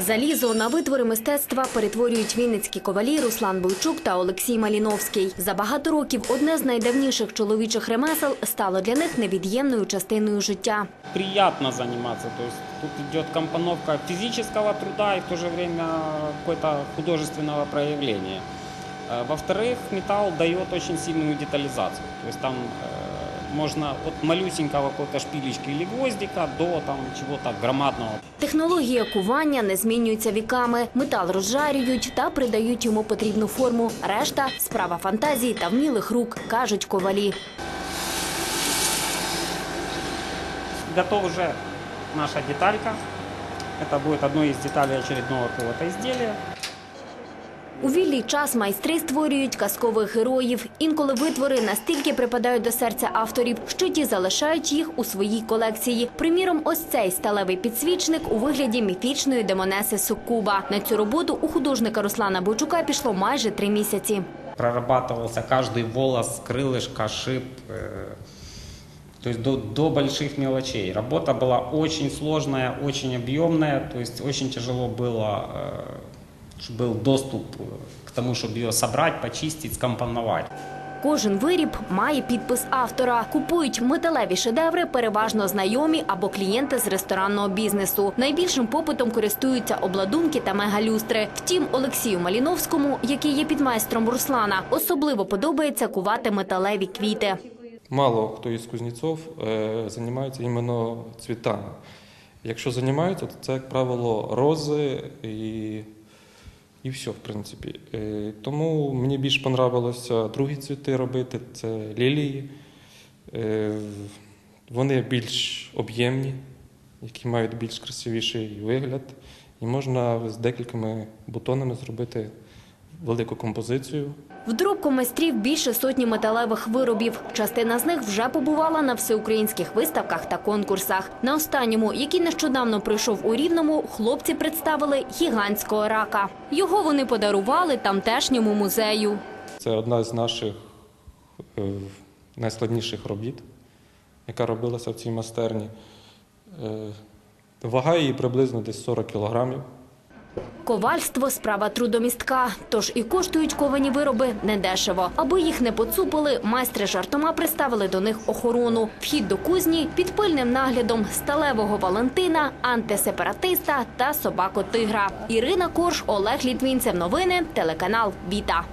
Залізо на витвори мистецтва перетворюють вінницькі ковалі Руслан Бойчук та Олексій Маліновський. За багато років одне з найдавніших чоловічих ремесел стало для них невід'ємною частиною життя. приятно заниматься. То есть тут идет компоновка физического труда и в то же время какое-то художественного проявления. Э, Во-вторых, металл дает очень сильную детализацию. То есть там э, можно от малюсенького какого-то шпилечки или гвоздика до там чего-то громадного. Технологія кування не змінюється віками. Метал розжарюють та придають йому потрібну форму. Решта справа фантазії та вмілих рук, кажуть ковалі. Готова уже наша деталька. Это будет одной из деталей очередного какого-то изделия. У вільний час майстри створюють казкових героїв. Інколи витвори настільки припадають до серця авторів, що ті залишають їх у своїй колекції. Приміром, ось цей сталевий підсвічник у вигляді міфічної демонеси Суккуба. На цю роботу у художника Руслана Бойчука пішло майже три місяці. прорабатывался каждый волос, крылышко, шип, э, то есть до, до больших мелочей. Работа была очень сложная, очень объемная, то есть очень тяжело было, э, чтобы был доступ э, к тому, чтобы ее собрать, почистить, скомпоновать. Кожен виріб має підпис автора. Купують металеві шедеври переважно знайомі або клієнти з ресторанного бізнесу. Найбільшим попитом користуються обладунки та мегалюстри. Втім, Олексію Маліновському, який є підмайстром Руслана, особливо подобається кувати металеві квіти. Мало хто із кузнецов е, займається іменно цвітами. Якщо займаються, то це, як правило, рози і, і все, в принципі. Е, тому мені більш понравилося другі цвіти робити це лілії. Е, вони більш об'ємні, які мають більш красивіший вигляд. І можна з декількома бутонами зробити велику композицію. В доробку майстрів більше сотні металевих виробів. Частина з них вже побувала на всеукраїнських виставках та конкурсах. На останньому, який нещодавно прийшов у Рівному, хлопці представили гігантського рака. Його вони подарували тамтешньому музею. Це одна з наших е, найскладніших робіт, яка робилася в цій майстерні. Е, Вага її приблизно десь 40 кілограмів. Ковальство справа трудомістка, тож і коштують ковані вироби недешево. Аби їх не поцупили, майстри жартома приставили до них охорону. Вхід до кузні під пильним наглядом сталевого Валентина, антисепаратиста та собако-тигра. Ірина Корж, Олег Літвінцев. Новини, телеканал Віта.